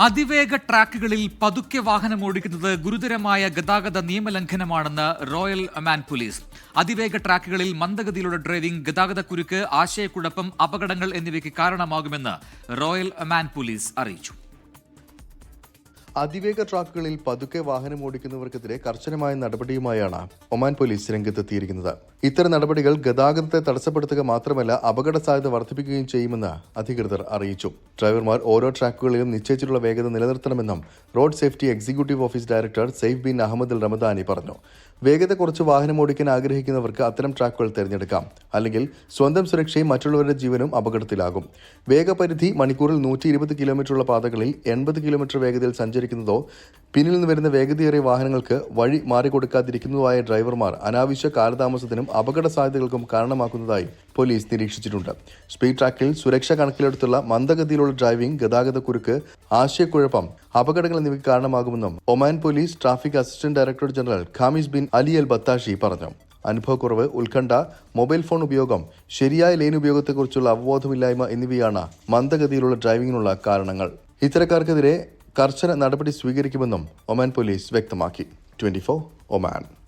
അതിവേഗ ട്രാക്കുകളിൽ പതുക്കെ വാഹനം ഓടിക്കുന്നത് ഗുരുതരമായ ഗതാഗത നിയമലംഘനമാണെന്ന് റോയൽ ഒമാൻ പോലീസ്. അതിവേഗ ട്രാക്കുകളിൽ മന്ദഗതിയിലുള്ള ഡ്രൈവിംഗ് ഗതാഗതക്കുരുക്ക് ആശയക്കുഴപ്പം അപകടങ്ങൾ എന്നിവയ്ക്ക് കാരണമാകുമെന്ന് റോയൽ ഒമാൻ പോലീസ് അറിയിച്ചു. അതിവേഗ ട്രാക്കുകളിൽ പതുക്കെ വാഹനം ഓടിക്കുന്നവർക്കെതിരെ കർശനമായ നടപടിയുമായാണ് ഒമാൻ പോലീസ് രംഗത്തെത്തിയിരിക്കുന്നത്. ഇത്തരം നടപടികൾ ഗതാഗതത്തെ തടസ്സപ്പെടുത്തുക മാത്രമല്ല അപകട സാധ്യത വർദ്ധിപ്പിക്കുകയും ചെയ്യുമെന്ന് അധികൃതർ അറിയിച്ചു. ഡ്രൈവർമാർ ഓരോ ട്രാക്കുകളിലും നിശ്ചയിച്ചിട്ടുള്ള വേഗത നിലനിർത്തണമെന്നും road safety executive office director Saif bin Ahmed Al Ramadani പറഞ്ഞു. വേഗത കുറച്ച് വാഹനം ഓടിക്കാൻ ആഗ്രഹിക്കുന്നവർക്ക് അത്തരം ട്രാക്കുകൾ തിരഞ്ഞെടുക്കാം. അല്ലെങ്കിൽ സ്വന്തം സുരക്ഷയും മറ്റുള്ളവരുടെ ജീവനും അപകടത്തിലാകും. വേഗപരിധി മണിക്കൂറിൽ നൂറ്റി ഇരുപത് കിലോമീറ്ററുള്ള പാതകളിൽ എൺപത് കിലോമീറ്റർ വേഗതയിൽ സഞ്ചരിക്കുന്നതോ പിന്നിൽ നിന്ന് വരുന്ന വേഗതയേറിയ വാഹനങ്ങൾക്ക് വഴി മാറിക്കൊടുക്കാതിരിക്കുന്നതുമായ ഡ്രൈവർമാർ അനാവശ്യ കാലതാമസത്തിനും അപകട സാധ്യതകൾക്കും കാരണമാക്കുന്നതായി പോലീസ് നിരീക്ഷിച്ചിട്ടുണ്ട്. സ്പീഡ് ട്രാക്കിൽ സുരക്ഷ കണക്കിലെടുത്തുള്ള മന്ദഗതിയിലുള്ള ഡ്രൈവിംഗ് ഗതാഗതക്കുരുക്ക് ആശയക്കുഴപ്പം അപകടങ്ങൾ എന്നിവയ്ക്ക് കാരണമാകുമെന്നും Oman police traffic assistant director general Khamis bin Ali Al Battashi പറഞ്ഞു. അനുഭവക്കുറവ് ഉത്കണ്ഠ മൊബൈൽ ഫോൺ ഉപയോഗം ശരിയായ ലൈൻ ഉപയോഗത്തെക്കുറിച്ചുള്ള അവബോധമില്ലായ്മ എന്നിവയാണ് മന്ദഗതിയിലുള്ള ഡ്രൈവിംഗിനുള്ള കാരണങ്ങൾ. ഇത്തരക്കാർക്കെതിരെ കർശന നടപടി സ്വീകരിക്കുമെന്നും ഒമാൻ പോലീസ് വ്യക്തമാക്കി. Twenty Oman.